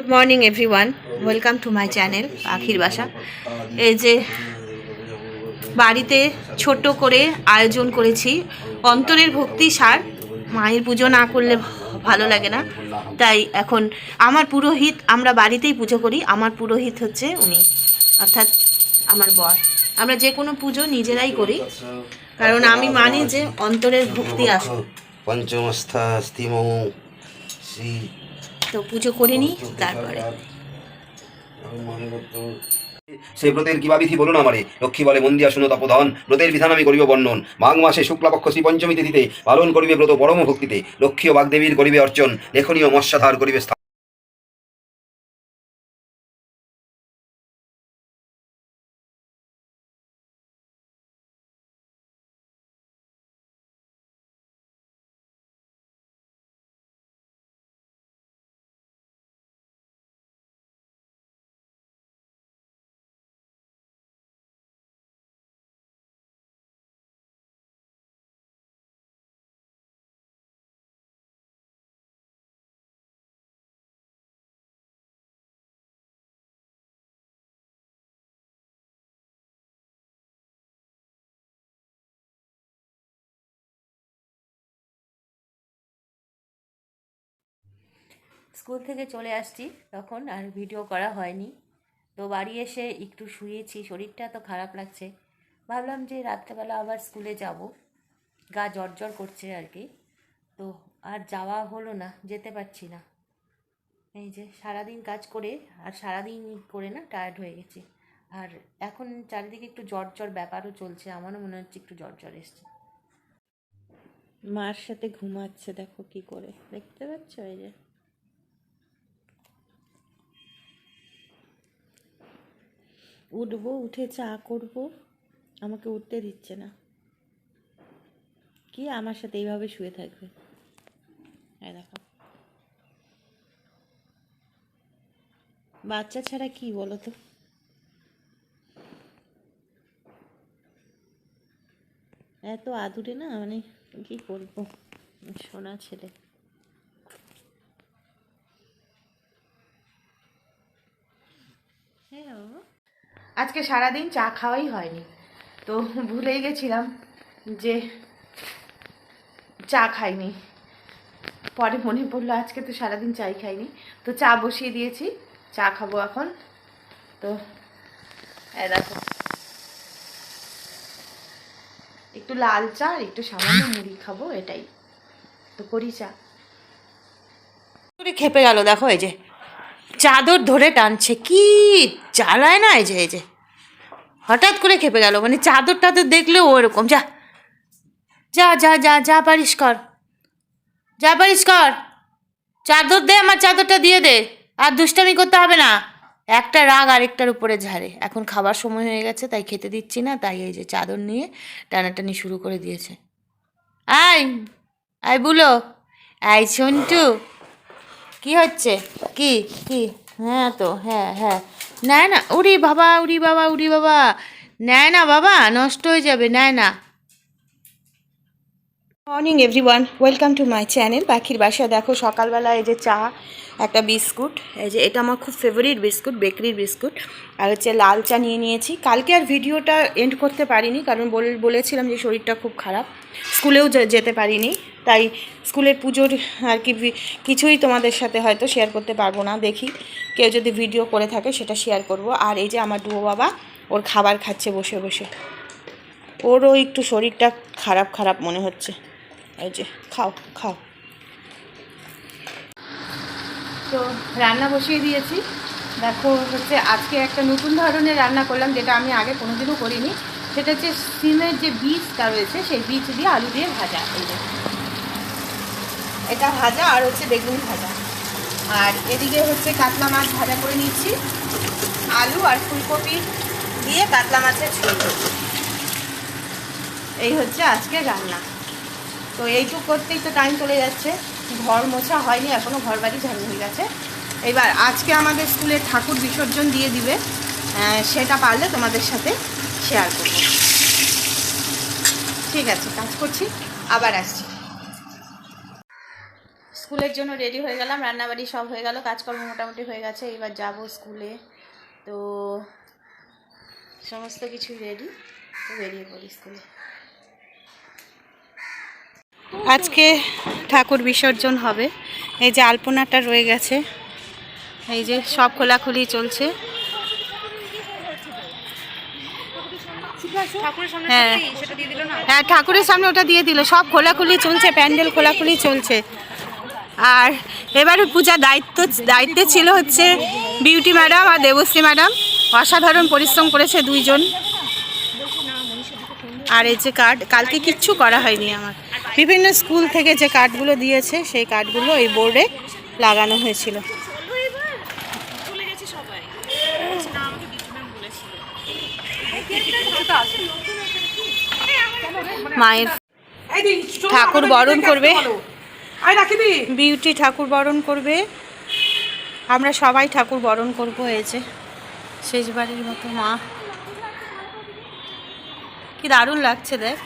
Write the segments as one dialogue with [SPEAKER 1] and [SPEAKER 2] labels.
[SPEAKER 1] Good morning everyone welcome to my channel পাখির বাসা এই যে বাড়িতে ছোট করে আয়োজন করেছি, অন্তরের ভক্তি সার, মায়ের পুজো না করলে ভালো লাগে না। তাই এখন আমার পুরোহিত, আমরা বাড়িতেই পুজো করি। আমার পুরোহিত হচ্ছে উনি, অর্থাৎ আমার বর। আমরা যে কোনো পুজো নিজেরাই করি, কারণ আমি মানি যে অন্তরের ভক্তি আসে।
[SPEAKER 2] পঞ্চমস্থাস্তিমৌ শ্রী
[SPEAKER 1] তো পুজো করে নিই, তারপরে।
[SPEAKER 2] সেই ব্রতের কিবা বিধি বলুন আমারে? লক্ষ্মী বলে, মন্দিয়া শুনো তপধন, ব্রতের বিধান আমি করিব বর্ণন। মাঘ মাসে শুক্লাপক্ষ শ্রী পঞ্চমী তিথিতে পালন করিবে ব্রত পরম ভক্তিতে লক্ষ্মী ও বাগদেবীর করিবে অর্চন। লেখনীয় মৎস্যাধার করিবে
[SPEAKER 1] স্কুল থেকে চলে আসছি, তখন আর ভিডিও করা হয়নি। তো বাড়ি এসে একটু শুয়েছি, শরীরটা এত খারাপ লাগছে। ভাবলাম যে রাত্রেবেলা আবার স্কুলে যাব। গা জ্বর করছে আর কি। তো আর যাওয়া হলো না, যেতে পারছি না। এই যে সারাদিন কাজ করে, আর সারাদিন করে না টায়ার্ড হয়ে গেছি। আর এখন চারিদিকে একটু জ্বর জ্বর ব্যাপারও চলছে, আমারও মনে হচ্ছে একটু জ্বর জ্বর এসছে। মার সাথে ঘুমাচ্ছে, দেখো কি করে। দেখতে পাচ্ছ এই যে? উঠবো, উঠে চা করব। আমাকে উঠতে দিচ্ছে না। কি আমার সাথে এইভাবে শুয়ে থাকবে? হ্যাঁ দেখো। বাচ্চা ছাড়া কি বলো তো এত আদুরে না মানে কি করব? সোনা ছেলে। হ্যাঁ আজকে সারাদিন চা খাওয়াই হয়নি। তো ভুলেই গেছিলাম যে চা খাইনি। পরে মনে পড়ল আজকে তো সারাদিন চাই খাইনি। তো চা বসিয়ে দিয়েছি, চা খাব এখন। তো দেখো। একটু লাল চা আর একটু সামান্য মুড়ি খাব, এটাই। তো করি চা। খেপে গেল, দেখো এই যে। চাদর ধরে টানছে। কি জ্বালায় না এই যে এই যে। হঠাৎ করে খেপে গেল। মানে চাদর টাদর দেখলেও ওরকম। যা যা যা যা যা পারিস কর। যা পারিস কর। চাদর দে, আমার চাদরটা দিয়ে দে। আর দুষ্টামি করতে হবে না। একটা রাগ আরেকটার উপরে ঝাড়ে। এখন খাবার সময় হয়ে গেছে, তাই খেতে দিচ্ছি না। তাই এই যে চাদর নিয়ে টানাটানি শুরু করে দিয়েছে। আয় আয় বুলো। আয়, সন্টু। কি হচ্ছে? কি কি? হ্যাঁ তো হ্যাঁ হ্যাঁ। নেয় না উরি বাবা উরি বাবা উরি বাবা। নেয় না বাবা, নষ্ট হয়ে যাবে, নেয় না। Morning everyone welcome to my channel পাখির বাসা দেখো, সকালবেলা এই যে চা, একটা বিস্কুট। এই যে, এটা আমার খুব ফেভারিট বিস্কুট বেকারির বিস্কুট। আর হচ্ছে লাল চা নিয়ে নিয়েছি। কালকে আর ভিডিওটা এন্ড করতে পারিনি, কারণ বল- বলেছিলাম যে শরীরটা খুব খারাপ। স্কুলেও যেতে পারিনি। তাই স্কুলের পুজোর আর কি কিছুই তোমাদের সাথে হয়তো শেয়ার করতে পারব না, দেখি। কেউ যদি ভিডিও করে থাকে সেটা শেয়ার করব। আর এই যে আমার ডুয়ো বাবা, ওর খাবার খাচ্ছে বসে বসে। ওরও একটু শরীরটা খারাপ খারাপ মনে হচ্ছে। এই যে, খাও খাও। তো রান্না বসিয়ে দিয়েছি। দেখো হচ্ছে আজকে একটা নতুন ধরনের রান্না করলাম, যেটা আমি আগে কোনোদিনও করিনি। সেটা হচ্ছে সিমের যে বীজটা রয়েছে, সেই বীজ দিয়ে আলু দিয়ে ভাজা। এই এটা ভাজা আর হচ্ছে বেগুন ভাজা। আর এদিকে হচ্ছে কাতলা মাছ ভাজা করে নিচ্ছি। আলু আর ফুলকপি দিয়ে কাতলা মাছের ঝোল এই হচ্ছে আজকে রান্না। তো এইটুকু করতেই তো টাইম চলে যাচ্ছে। ঘর মোছা হয়নি এখনও ঘর বাড়ি ঝাড়ু হয়ে গেছে। এবার আজকে আমাদের স্কুলে ঠাকুর বিসর্জন দিয়ে দিবে। সেটা পারলে তোমাদের সাথে শেয়ার করব। ঠিক আছে, কাজ করছি। আবার আসছি। স্কুলের জন্য রেডি হয়ে গেলাম, রান্নাবাড়ি সব হয়ে গেল, কাজকর্ম মোটামুটি হয়ে গেছে, এবার যাব স্কুলে। তো সমস্ত কিছু রেডি তো বেরিয়ে পড়ি স্কুলে। আজকে ঠাকুর বিসর্জন হবে। এই যে আলপনাটা রয়ে গেছে, এই যে সব খোলাখুলি চলছে। হ্যাঁ হ্যাঁ ঠাকুরের সামনে ওটা দিয়ে দিল, সব খোলাখুলি চলছে, প্যান্ডেল খোলাখুলি চলছে। আর এবারে পূজা দায়িত্ব দায়িত্বে ছিল হচ্ছে বিউটি ম্যাডাম আর দেবশ্রী ম্যাডাম। অসাধারণ পরিশ্রম করেছে দুইজন। আর এই যে কার্ড কালকে কিচ্ছু করা হয়নি আমার। বিভিন্ন স্কুল থেকে যে কার্ডগুলো দিয়েছে সেই কার্ডগুলো এই বোর্ডে লাগানো হয়েছিল। মায়ের ঠাকুর বরণ করবে। বিউটি ঠাকুর বরণ করবে। আমরা সবাই ঠাকুর বরণ করব হয়েছে শেষবারের মতো মা। কি দারুণ লাগছে দেখ।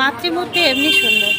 [SPEAKER 1] মাতৃমূর্তি এমনি সুন্দর।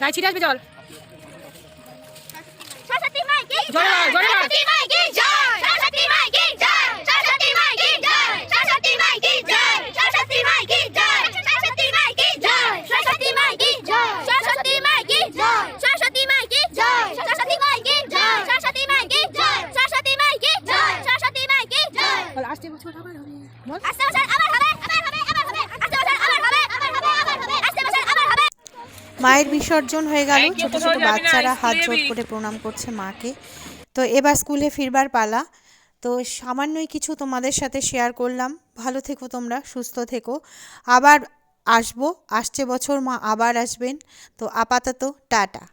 [SPEAKER 1] গায়ে ছিটে আসবে জল
[SPEAKER 3] সরস্বতী মাই
[SPEAKER 1] মায়ের বিসর্জন হয়ে গেল। ছোট ছোট বাচ্চারা হাত জোট করে প্রণাম করছে মাকে। তো এবার স্কুলে ফিরবার পালা। তো সামান্যই কিছু তোমাদের সাথে শেয়ার করলাম। ভালো থেকো তোমরা সুস্থ থেকো। আবার আসব আসছে বছর মা আবার আসবেন। তো আপাতত টাটা।